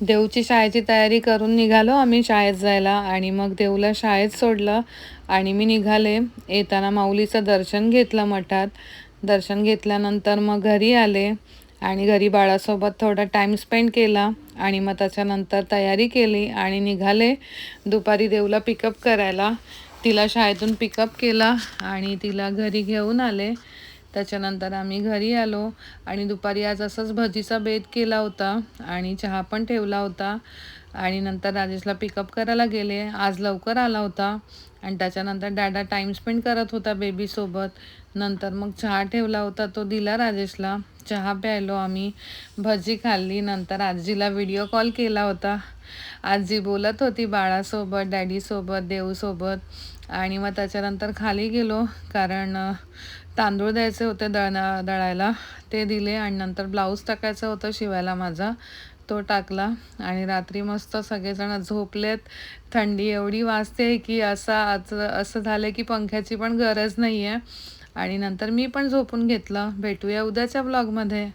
देवची शाळेची तयारी करून निघालो. आम्ही शाळेत जायला आणि मग देवला शाळेत सोडलं आणि मी निघाले. येताना माऊलीचं दर्शन घेतलं मठात. दर्शन घेतल्यानंतर मग घरी आले आणि घरी बाळासोबत थोडा टाईम स्पेंड केला आणि मग त्याच्यानंतर तयारी केली आणि निघाले. दुपारी देवला पिकअप करायला. तिला शाळेतून पिकअप केला आणि तिला घरी घेऊन आले. त्याच्यानंतर आम्ही घरी आलो आणि दुपारी आज असंच भजीचा बेत केला होता आणि चहा पण ठेवला होता. आणि नंतर राजेशला पिकअप करायला गेले. आज लवकर आला होता आणि त्याच्यानंतर डॅडा टाईम स्पेंड करत होता बेबीसोबत नंतर मग चहा ठेवला होता तो दिला राजेशला. चहा प्यायलो आम्ही. भजी खाल्ली नंतर आजीला व्हिडिओ कॉल केला होता. आजी बोलत होती बाळासोबत डॅडीसोबत देऊसोबत आणि मग त्याच्यानंतर खाली गेलो कारण तांदूळ द्यायचे होते दळणा दळायला. ते दिले आणि नंतर ब्लाऊज टाकायचं होतं शिवायला माझा. तो टाकला आणि रात्री मस्त सगळेजण झोपलेत. थंडी एवढी वाजते की असं आज असं झालं की पंख्याची पण गरज नाही आहे आणि नंतर मी पण झोपून घेतलं. भेटूया उद्याच्या ब्लॉगमध्ये